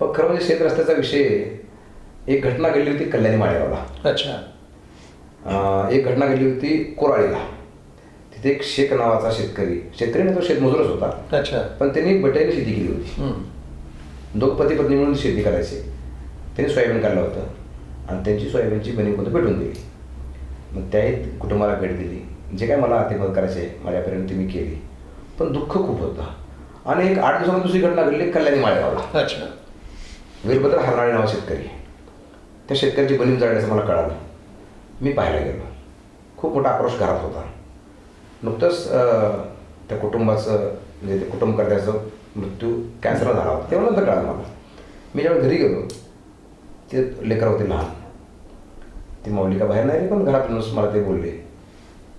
पण खरं म्हणजे शेत रस्त्याचा विषय एक घटना घडली होती कल्याणी माळेगावला. अच्छा. एक घटना घडली होती कोराळीला. तिथे एक शेख नावाचा शेतकरी शेतकरी नाही तो शेतमजूरच होता. अच्छा. पण त्यांनी बटाईने शेती केली होती. दोघ पती पत्नी म्हणून शेती करायचे. त्यांनी सोयाबीन काढलं होतं. आणि त्यांची सोयाबीनची बनी कोणतं पेटून दिली. मग त्याही कुटुंबाला भेट दिली. जे काय मला ते मदत करायचे माझ्यापर्यंत ती मी केली. पण दुःख खूप होतं. आणि एक आठ दिवसांनी दुसरी घटना घडली कल्याणी माळेगावला. अच्छा. वीरभद्र हरणारे नाव शेतकरी त्या शेतकऱ्याची बलीम जाळण्याचं मला कळालं मी पाहायला गेलो. खूप मोठा आक्रोश घरात होता. नुकतंच त्या कुटुंबाचं म्हणजे ते कुटुंबकर्त्याचं मृत्यू कॅन्सर झाला होता. तेव्हा नंतर कळालं मला. मी ज्यावेळी घरी गेलो ते लेकरं होते लहान. ती मौलिका बाहेर नाही पण घरातूनच मला ते बोलले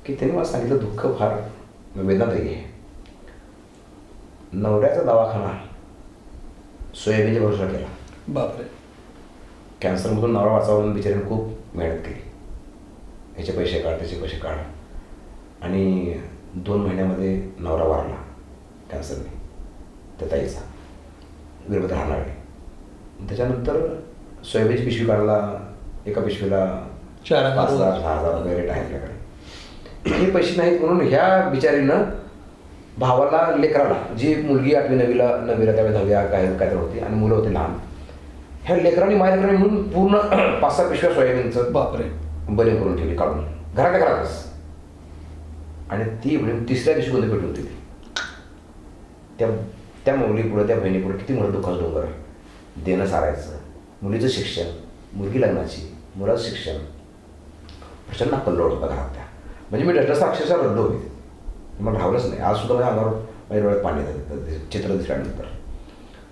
की त्यांनी मला सांगितलं दुःख फार वेदनादायी आहे. नवऱ्याचा दवाखाना सोयाबीनच्या भरोसा केला. बापरे. कॅन्सरमधून नवरा वाचावा म्हणून बिचारीने खूप मेहनत केली. ह्याचे पैसे काढ त्याचे पैसे काढ. आणि दोन महिन्यामध्ये नवरा वारला कॅन्सरने. त्या ताईचा. वीरभद्र हानाळे त्याच्यानंतर सोयाबीनची पिशवी काढला एका पिशवीला चार पाच हजार दहा हजार वगैरे रेट आहे आपल्याकडे हे पैसे नाहीत म्हणून ह्या बिचारीनं भावाला लेकराला जी मुलगी आठवी नवीला नवीला त्यावेळी दहाव्या काय काय तर होती आणि मुलं होती लहान ह्या लेकरांनी माझ्या लेकरांनी म्हणून पूर्ण पाच सहा पिशव्या सोयाबीनचं बापरे. बने करून ठेवली काढून. घराच्या घरातच आणि ती म्हणजे तिसऱ्या दिवशी कोणती पेटून दिली त्या त्या मुलीपुढं त्या बहिणीपुढं किती मोठं दुःखाचं डोंगर देणं सारायचं. मुलीचं शिक्षण मुलगी लग्नाची मुलाचं शिक्षण. प्रचंड कल्लोळ होता घरात त्या. म्हणजे मी डटरचा अक्षरशः रडलो होते. मला राहवलंच नाही. आज सुद्धा माझ्या अंगावर माझ्या डोळ्यात पाणी चित्र दिसल्यानंतर.